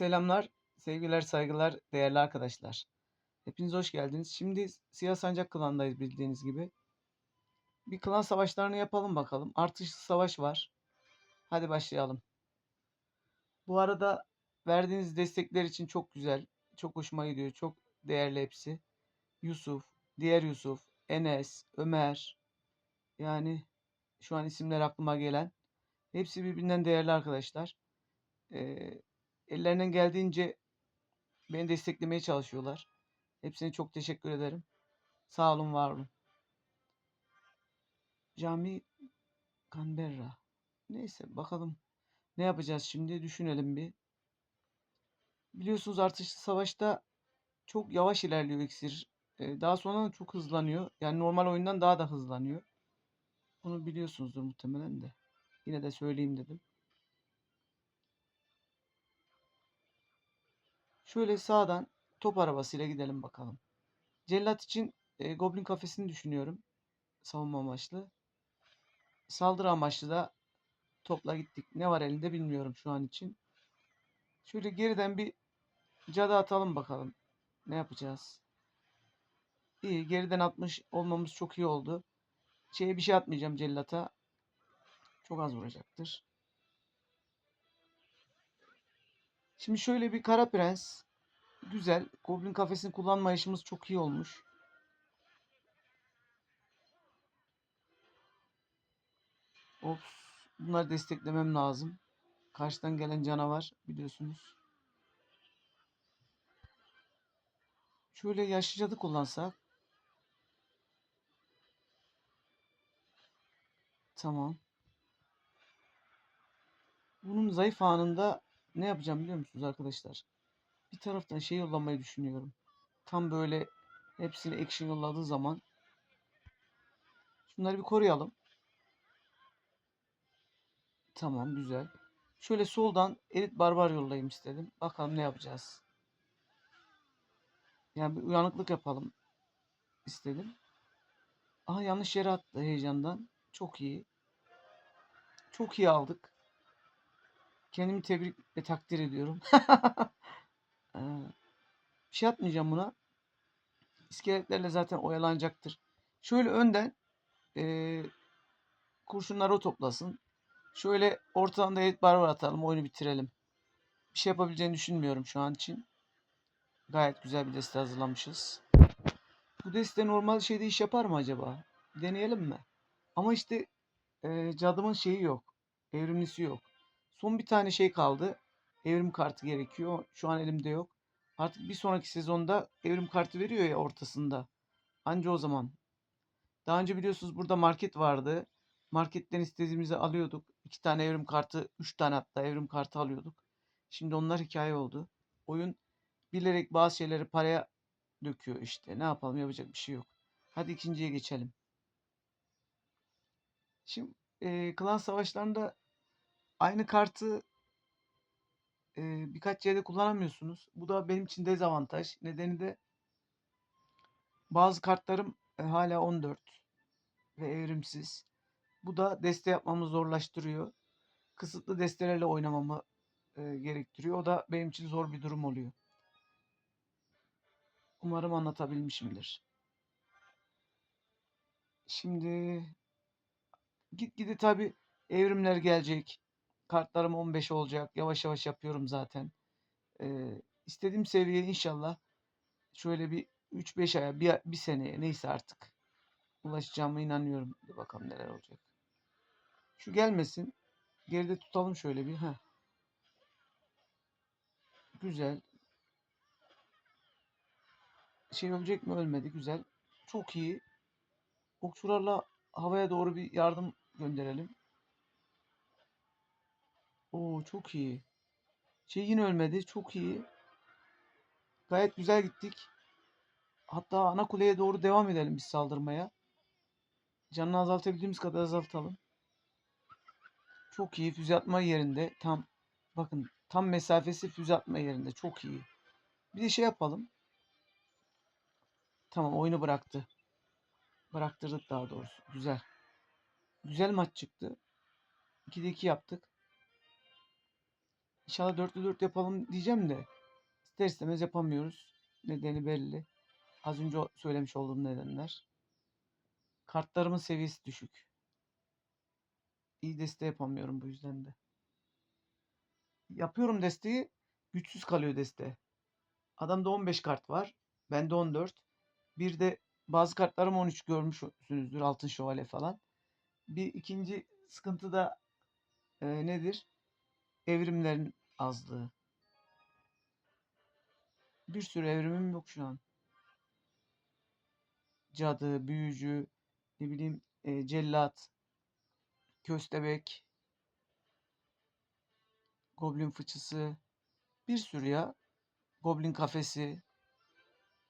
Selamlar, sevgiler, saygılar, değerli arkadaşlar. Hepiniz hoş geldiniz. Şimdi Siyah Sancak klandayız bildiğiniz gibi. Bir klan savaşlarını yapalım bakalım. Artışlı savaş var. Hadi başlayalım. Bu arada verdiğiniz destekler için çok güzel. Çok hoşuma gidiyor. Çok değerli hepsi. Yusuf, diğer Yusuf, Enes, Ömer. Yani şu an isimler aklıma gelen. Hepsi birbirinden değerli arkadaşlar. Ee, ellerinden geldiğince beni desteklemeye çalışıyorlar. Hepsine çok teşekkür ederim. Sağ olun, var olun. Cami Canberra. Neyse bakalım. Ne yapacağız şimdi? Düşünelim bir. Biliyorsunuz artışlı savaşta çok yavaş ilerliyor iksir. Ee, daha sonra çok hızlanıyor. Yani normal oyundan daha da hızlanıyor. Bunu biliyorsunuzdur muhtemelen de. Yine de söyleyeyim dedim. Şöyle sağdan top arabasıyla gidelim bakalım. Cellat için e, Goblin kafesini düşünüyorum. Savunma amaçlı. Saldırı amaçlı da topla gittik. Ne var elinde bilmiyorum şu an için. Şöyle geriden bir cadı atalım bakalım. Ne yapacağız? İyi geriden atmış olmamız çok iyi oldu. Şeye bir şey atmayacağım cellata. Çok az vuracaktır. Şimdi şöyle bir kara prens. Güzel. Goblin kafesini kullanma işimiz çok iyi olmuş. Ops. Bunları desteklemem lazım. Karşıdan gelen canavar biliyorsunuz. Şöyle yaşlı cadı kullansak. Tamam. Bunun zayıf anında ne yapacağım biliyor musunuz arkadaşlar? Bir taraftan şey yollamayı düşünüyorum. Tam böyle hepsini action yolladığı zaman şunları bir koruyalım. Tamam güzel. Şöyle soldan elit barbar yollayayım istedim. Bakalım ne yapacağız. Yani bir uyanıklık yapalım istedim. Aha yanlış yere attı heyecandan. Çok iyi. Çok iyi aldık. Kendimi tebrik ve takdir ediyorum. Ee, bir şey atmayacağım buna. İskeletlerle zaten oyalanacaktır. Şöyle önden ee, kurşunları o toplasın. Şöyle ortadan da elit barbar atalım. Oyunu bitirelim. Bir şey yapabileceğini düşünmüyorum şu an için. Gayet güzel bir deste hazırlamışız. Bu deste normal şeyde iş yapar mı acaba? Deneyelim mi? Ama işte e, cadımın şeyi yok. Evrimlisi yok. Son bir tane şey kaldı. Evrim kartı gerekiyor. Şu an elimde yok. Artık bir sonraki sezonda evrim kartı veriyor ya ortasında. Anca o zaman. Daha önce biliyorsunuz burada market vardı. Marketten istediğimizi alıyorduk. İki tane evrim kartı, üç tane hatta evrim kartı alıyorduk. Şimdi onlar hikaye oldu. Oyun bilerek bazı şeyleri paraya döküyor işte. Ne yapalım yapacak bir şey yok. Hadi ikinciye geçelim. Şimdi e, klan savaşlarında aynı kartı e, birkaç yerde kullanamıyorsunuz. Bu da benim için dezavantaj. Nedeni de bazı kartlarım e, hala 14 ve evrimsiz. Bu da deste yapmamı zorlaştırıyor. Kısıtlı destelerle oynamamı e, gerektiriyor. O da benim için zor bir durum oluyor. Umarım anlatabilmişimdir. Şimdi gitgide tabi evrimler gelecek. Kartlarım 15 olacak. Yavaş yavaş yapıyorum zaten. Ee, istediğim seviyeye inşallah şöyle bir 3-5 aya, bir, bir seneye neyse artık ulaşacağıma inanıyorum. Bir bakalım neler olacak. Şu gelmesin. Geride tutalım şöyle bir. Heh. Güzel. Şey ölecek mi? Ölmedi. Güzel. Çok iyi. Okçularla havaya doğru bir yardım gönderelim. Oo çok iyi. Şey yine ölmedi. Çok iyi. Gayet güzel gittik. Hatta ana kuleye doğru devam edelim biz saldırmaya. Canını azaltabildiğimiz kadar azaltalım. Çok iyi. Füze atma yerinde. Tam bakın tam mesafesi füze atma yerinde. Çok iyi. Bir de şey yapalım. Tamam oyunu bıraktı. Bıraktırdık daha doğrusu. Güzel. Güzel maç çıktı. 2'de 2 yaptık. İnşallah dörtlü dört yapalım diyeceğim de ister istemez yapamıyoruz. Nedeni belli. Az önce söylemiş olduğum nedenler. Kartlarımın seviyesi düşük. İyi deste yapamıyorum bu yüzden de. Yapıyorum desteği. Güçsüz kalıyor deste. Adamda 15 kart var. Bende 14. Bir de bazı kartlarım 13 görmüşsünüzdür. Altın şövalye falan. Bir ikinci sıkıntı da e, nedir? Evrimlerin azlığı. Bir sürü evrimim yok şu an. Cadı, büyücü, ne bileyim e, cellat, köstebek, goblin fıçısı. Bir sürü ya. Goblin kafesi.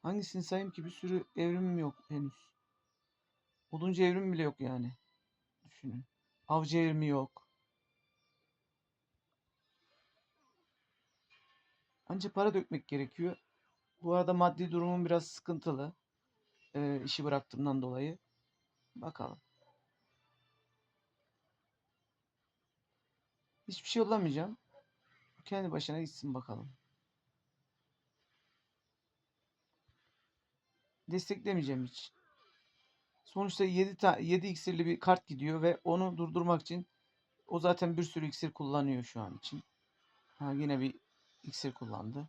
Hangisini sayayım ki? Bir sürü evrimim yok henüz. Oduncu evrim bile yok yani. Düşünün. Avcı evrimi yok. Anca para dökmek gerekiyor. Bu arada maddi durumum biraz sıkıntılı. Ee, işi bıraktığımdan dolayı. Bakalım. Hiçbir şey yollamayacağım. Kendi başına gitsin bakalım. Desteklemeyeceğim hiç. Sonuçta 7 ta 7 iksirli bir kart gidiyor ve onu durdurmak için o zaten bir sürü iksir kullanıyor şu an için. Ha yine bir iksir kullandı.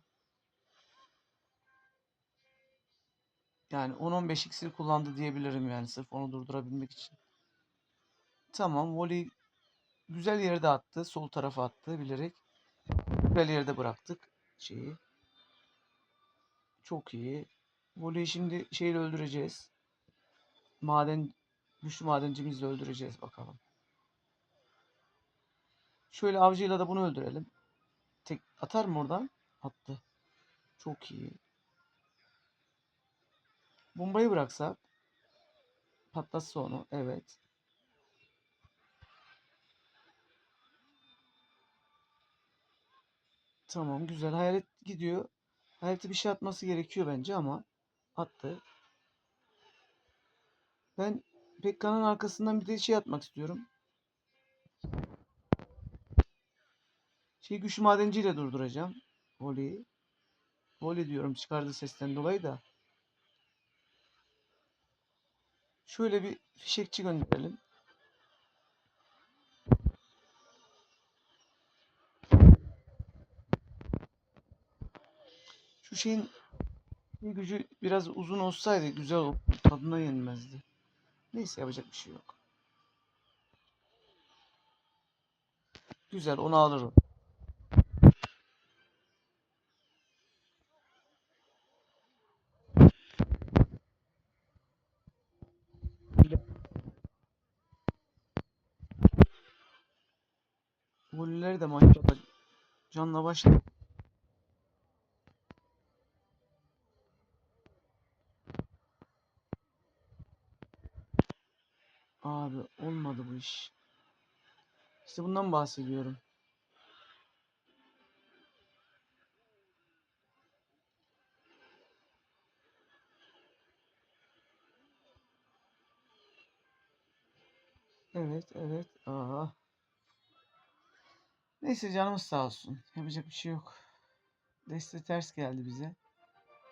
Yani 10-15 iksir kullandı diyebilirim yani sırf onu durdurabilmek için. Tamam voley güzel yerde attı. Sol tarafa attı bilerek. Güzel yerde bıraktık şeyi. Çok iyi. Voleyi şimdi şeyle öldüreceğiz. Maden güçlü madencimizle öldüreceğiz bakalım. Şöyle avcıyla da bunu öldürelim. Tek atar mı oradan? Attı. Çok iyi. Bombayı bıraksak patlatsa onu. Evet. Tamam güzel. Hayalet gidiyor. Hayalete bir şey atması gerekiyor bence ama attı. Ben Pekka'nın arkasından bir de şey atmak istiyorum. Şey güçlü madenciyle durduracağım. Voleyi. Voley diyorum çıkardığı sesten dolayı da. Şöyle bir fişekçi gönderelim. Şu şeyin bir gücü biraz uzun olsaydı güzel olur. Tadına yenmezdi. Neyse yapacak bir şey yok. Güzel onu alırım. Volileri de maşallah canla başla. Abi olmadı bu iş. İşte bundan bahsediyorum. Evet, evet. Aa. Neyse canımız sağ olsun. Yapacak bir şey yok. Deste ters geldi bize.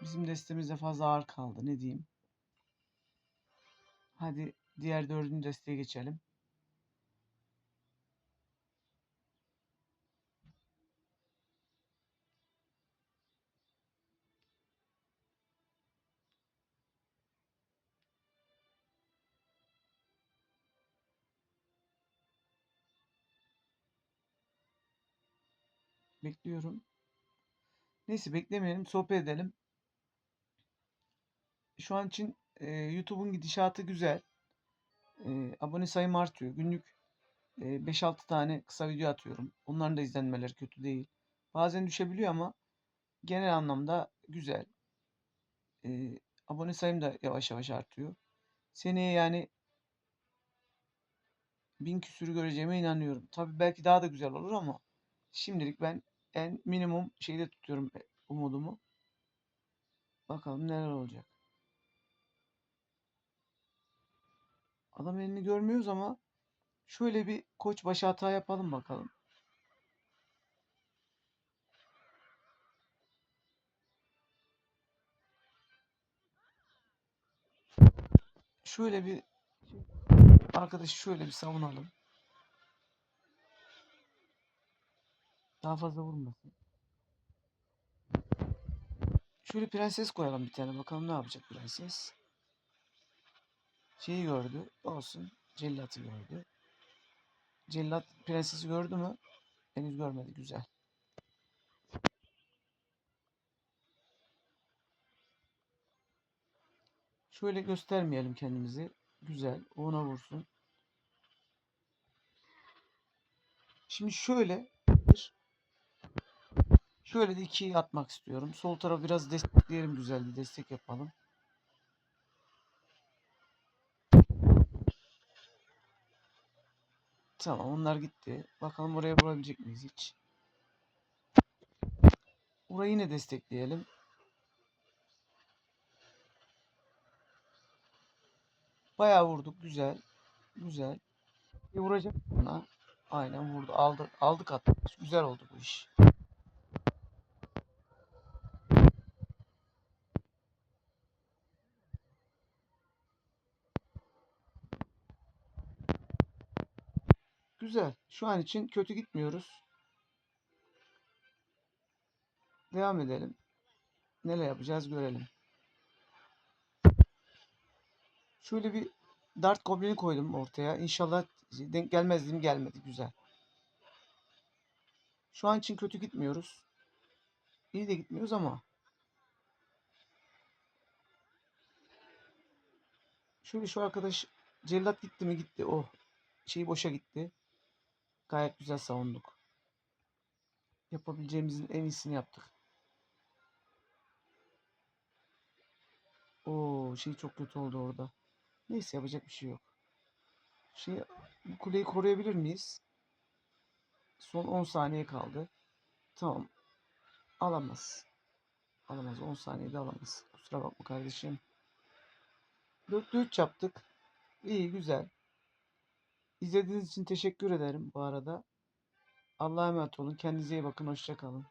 Bizim destemizde fazla ağır kaldı. Ne diyeyim? Hadi diğer dördüncü desteğe geçelim. Bekliyorum. Neyse beklemeyelim. Sohbet edelim. Şu an için e, YouTube'un gidişatı güzel. E, abone sayım artıyor. Günlük e, 5-6 tane kısa video atıyorum. Onların da izlenmeleri kötü değil. Bazen düşebiliyor ama genel anlamda güzel. E, abone sayım da yavaş yavaş artıyor. Seneye yani bin küsürü göreceğime inanıyorum. Tabii belki daha da güzel olur ama şimdilik ben en minimum şeyde tutuyorum e, umudumu. Bakalım neler olacak. Adam elini görmüyoruz ama şöyle bir koç başı hata yapalım bakalım. Şöyle bir arkadaşı şöyle bir savunalım. Daha fazla vurmasın. Şöyle prenses koyalım bir tane. Bakalım ne yapacak prenses. Şeyi gördü. Olsun. Cellatı gördü. Cellat prensesi gördü mü? Henüz görmedi. Güzel. Şöyle göstermeyelim kendimizi. Güzel. Ona vursun. Şimdi şöyle şöyle de ikiyi atmak istiyorum. Sol tarafı biraz destekleyelim güzel bir destek yapalım. Tamam onlar gitti. Bakalım oraya vurabilecek miyiz hiç? Orayı yine destekleyelim. Bayağı vurduk. Güzel. Güzel. Bir vuracak buna. Aynen vurdu. Aldık. Aldık hatta. Güzel oldu bu iş. Güzel. Şu an için kötü gitmiyoruz. Devam edelim. Neler yapacağız görelim. Şöyle bir Dart Goblin'i koydum ortaya. İnşallah denk gelmez dedim gelmedi. Güzel. Şu an için kötü gitmiyoruz. İyi de gitmiyoruz ama. Şöyle şu arkadaş cellat gitti mi gitti. Oh. Şey boşa gitti. Gayet güzel savunduk. Yapabileceğimizin en iyisini yaptık. Oo şey çok kötü oldu orada. Neyse yapacak bir şey yok. Şey bu kuleyi koruyabilir miyiz? Son 10 saniye kaldı. Tamam. Alamaz. Alamaz. 10 saniyede alamaz. Kusura bakma kardeşim. 4'te 3 yaptık. İyi güzel. İzlediğiniz için teşekkür ederim bu arada. Allah'a emanet olun. Kendinize iyi bakın. Hoşça kalın.